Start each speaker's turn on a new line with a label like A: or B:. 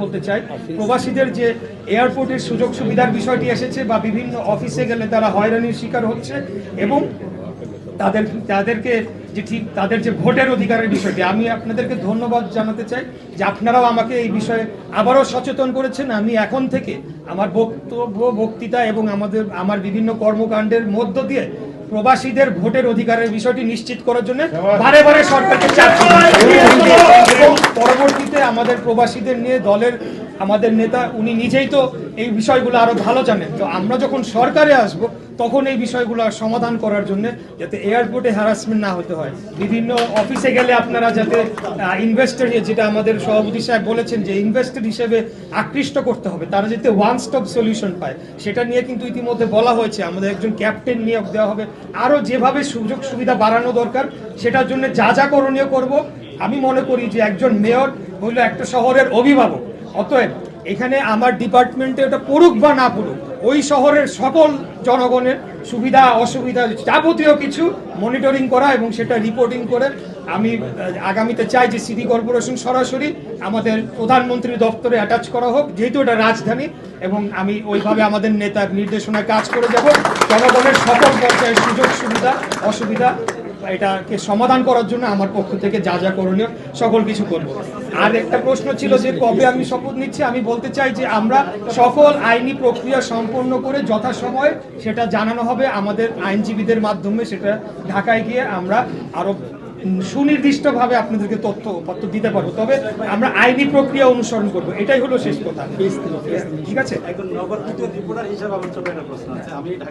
A: বলতে চাই, প্রবাসীদের যে এয়ারপোর্টের সুযোগ সুবিধার বিষয়টি এসেছে বা বিভিন্ন অফিসে গেলে তারা হয়রানির শিকার হচ্ছে এবং তাদের, তাদেরকে যে ঠিক, তাদের যে ভোটের অধিকারের বিষয়টি, আমি আপনাদেরকে ধন্যবাদ জানাতে চাই যে আপনারাও আমাকে এই বিষয়ে আবারও সচেতন করেছেন। আমি এখন থেকে আমার বক্তব্য, বক্তৃতা এবং আমাদের, আমার বিভিন্ন কর্মকাণ্ডের মধ্য দিয়ে প্রবাসীদের ভোটের অধিকারের বিষয়টি নিশ্চিত করার জন্য বারে বারে সরকারকে চাপ আমাদের প্রবাসীদের নিয়ে দলের আমাদের নেতা, উনি নিজেই তো এই বিষয়গুলো আরও ভালো জানেন। তো আমরা যখন সরকারে আসব, তখন এই বিষয়গুলো সমাধান করার জন্য যাতে এয়ারপোর্টে হ্যারাসমেন্ট না হতে হয়। বিভিন্ন অফিসে গেলে আপনারা যাতে ইনভেস্টর যেটা আমাদের সভাপতি সাহেব বলেছেন যে ইনভেস্টর হিসেবে আকৃষ্ট করতে হবে, তারা যাতে ওয়ান স্টপ সলিউশন পায়। সেটা নিয়ে কিন্তু ইতিমধ্যে বলা হয়েছে, আমাদের একজন ক্যাপ্টেন নিয়োগ দেওয়া হবে। আরও যেভাবে সুযোগ সুবিধা বাড়ানো দরকার, সেটার জন্য যা যা করণীয় করব। আমি মনে করি যে একজন মেয়র হইল একটা শহরের অভিভাবক। অতএব এখানে আমার ডিপার্টমেন্টে ওটা পড়ুক বা না পড়ুক, ওই শহরের সকল জনগণের সুবিধা, অসুবিধা যাবতীয় কিছু মনিটরিং করা এবং সেটা রিপোর্টিং করে আমি আগামীতে চাই যে সিটি কর্পোরেশন সরাসরি আমাদের প্রধানমন্ত্রী দপ্তরে অ্যাটাচ করা হোক, যেহেতু এটা রাজধানী এবং আমি ওইভাবে আমাদের নেতার নির্দেশনায় কাজ করে যাব। জনগণের সকল পর্যায়ের সুযোগ সুবিধা অসুবিধা এটাকে সমাধান করার জন্য আমার পক্ষ থেকে যা যা করণীয় সকল কিছু করব। আর একটা প্রশ্ন ছিল যে কবে আমি শপথ নিচ্ছি? আমি বলতে চাই যে আমরা সকল আইনি প্রক্রিয়া সম্পন্ন করে যথাসময়ে সেটা জানানো হবে আমাদের আইনজীবীদের মাধ্যমে। সেটা ঢাকায় গিয়ে আমরা আরও সুনির্দিষ্টভাবে আপনাদেরকে তথ্য পত্র দিতে পারব। তবে আমরা আইনি প্রক্রিয়া অনুসরণ করব। এটাই হলো শেষ কথা। ঠিক আছে?
B: একজন নগর ত্রিপুরার হিসাবে আমার ছোট একটা প্রশ্ন আছে। আমি ঢাকা